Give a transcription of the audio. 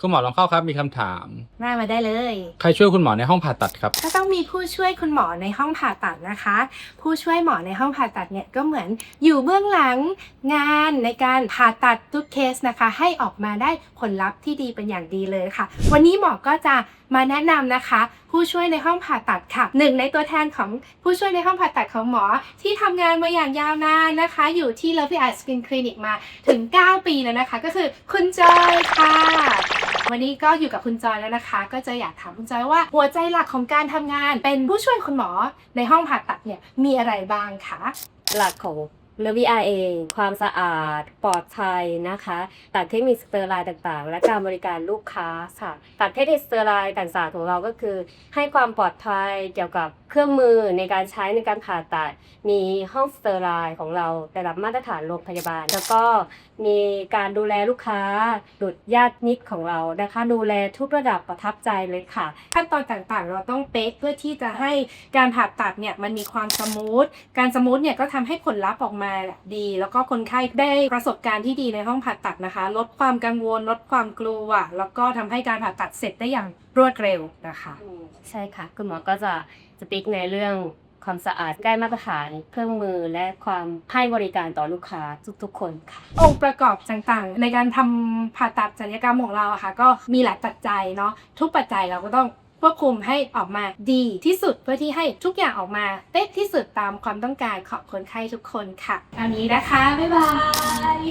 คุณหมอลองเข้าครับมีคำถาม มามาได้เลย ใครช่วยคุณหมอในห้องผ่าตัดครับ ก็ต้องมีผู้ช่วยคุณหมอในห้องผ่าตัดนะคะ ผู้ช่วยหมอในห้องผ่าตัดเนี่ยก็เหมือนอยู่เบื้องหลังงานในการผ่าตัดทุกเคสนะคะ ให้ออกมาได้ผลลัพธ์ที่ดีเป็นอย่างดีเลยค่ะ วันนี้หมอก็จะมาแนะนำนะคะ ผู้ช่วยในห้องผ่าตัดค่ะหนึ่งในตัวแทนของผู้ช่วยในห้องผ่าตัดของหมอ ที่ทำงานมาอย่างยาวนานนะคะ อยู่ที่ Lovely Eye Skin Clinic มาถึง 9 ปีแล้วนะคะ ก็คือคุณจอยค่ะ วันนี้ก็อยู่กับคุณจอยแล้วนะคะ ก็จะอยากถามคุณจอยว่า หัวใจหลักของการทำงาน เป็นผู้ช่วยคุณหมอในห้องผ่าตัดเนี่ยมีอะไรบ้างคะหลักของเลวิอาเองความสะอาดปลอดภัยนะคะตัดเทคนิคสเตอร์ไลน์ต่างๆ และการบริการลูกค้าค่ะตัดเทคนิคสเตอร์ไลน์ต่างๆของเราก็คือ ให้ความปลอดภัยเกี่ยวกับเครื่องมือในการใช้ในการผ่าตัด มีห้องสเตอร์ไลน์ของเราได้รับมาตรฐานโรงพยาบาล แล้วก็ มีการดูแลลูกค้าดุดญาติมิตรของเรานะคะ ดูแลทุกระดับประทับใจเลยค่ะ ขั้นตอนต่างๆ เราต้องเป๊ะเพื่อที่จะให้การผ่าตัดเนี่ยมันมีความสมูท การสมูทเนี่ยก็ทำให้ผลลัพธ์ออกมาดี แล้วก็คนไข้ได้ประสบการณ์ที่ดีในห้องผ่าตัดนะคะ ลดความกังวล ลดความกลัว แล้วก็ทำให้การผ่าตัดเสร็จได้อย่างรวดเร็วนะคะ ใช่ค่ะ คุณหมอก็จะสปิกในเรื่อง ความสะอาดใกล้มาตรฐานเครื่องมือและความให้บริการต่อลูกค้าทุกๆ คนค่ะ องค์ประกอบต่างๆ ในการทำผ่าตัดศัลยกรรมของเราอะค่ะ ก็มีหลายปัจจัยเนาะทุกปัจจัยเราก็ต้องควบคุมให้ออกมาดีที่สุดเพื่อที่ให้ทุกอย่างออกมาเป๊ะที่สุดตามความต้องการของคนไข้ทุกคนค่ะอันนี้นะคะ บ๊ายบาย